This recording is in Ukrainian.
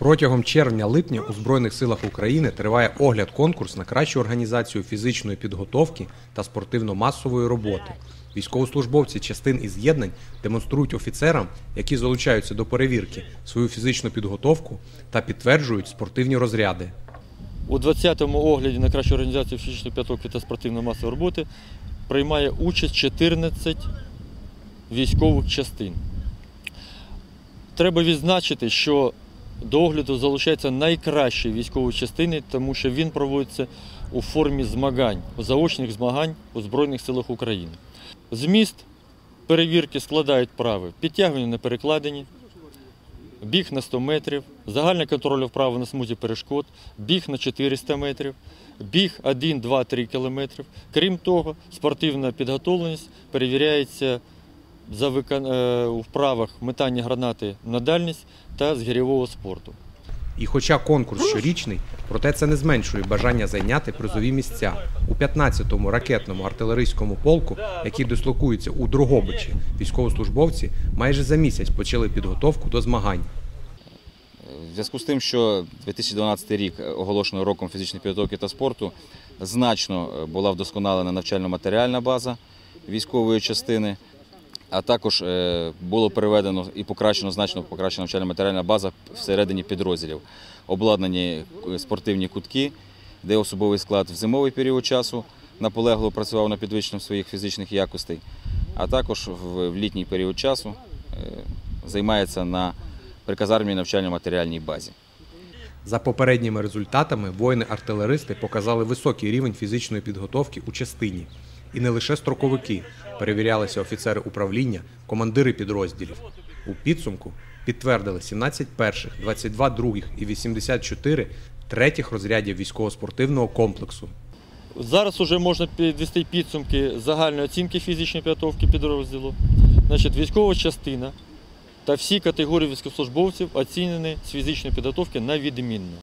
Протягом червня-липня у Збройних силах України триває огляд-конкурс на кращу організацію фізичної підготовки та спортивно-масової роботи. Військовослужбовці частин і з'єднань демонструють офіцерам, які залучаються до перевірки, свою фізичну підготовку та підтверджують спортивні розряди. У 20-му огляді на кращу організацію фізичної підготовки та спортивно-масової роботи приймає участь 14 військових частин. Треба відзначити, що до огляду залучаються найкращі військові частини, тому що він проводиться у формі змагань, заочних змагань у Збройних силах України. Зміст перевірки складають прави підтягування на перекладині, біг на 100 метрів, загальний контроль вправо на смузі перешкод, біг на 400 метрів, біг 1, 2, 3 кілометрів. Крім того, спортивна підготовленість перевіряється за викон... е, у вправах метання гранати на дальність та з гірьового спорту. І хоча конкурс щорічний, проте це не зменшує бажання зайняти призові місця. У 15-му ракетному артилерійському полку, який дислокується у Дрогобичі, військовослужбовці майже за місяць почали підготовку до змагань. В зв'язку з тим, що 2012 рік оголошено роком фізичної підготовки та спорту, значно була вдосконалена навчально-матеріальна база військової частини, а також е, було переведено і покращено значно покращена навчально-матеріальна база всередині підрозділів. Обладнані е, спортивні кутки, де особовий склад в зимовий період часу наполегло працював на підвищенні своїх фізичних якостей, а також в в літній період часу е, займається на приказармій навчально-матеріальній базі. За попередніми результатами воїни-артилеристи показали високий рівень фізичної підготовки у частині. І не лише строковики, перевірялися офіцери управління, командири підрозділів. У підсумку підтвердили 17 перших, 22 других і 84 третіх розрядів військово-спортивного комплексу. Зараз вже можна підвести підсумки загальної оцінки фізичної підготовки підрозділу. Значить, військова частина та всі категорії військовослужбовців оцінені з фізичної підготовки на відмінно.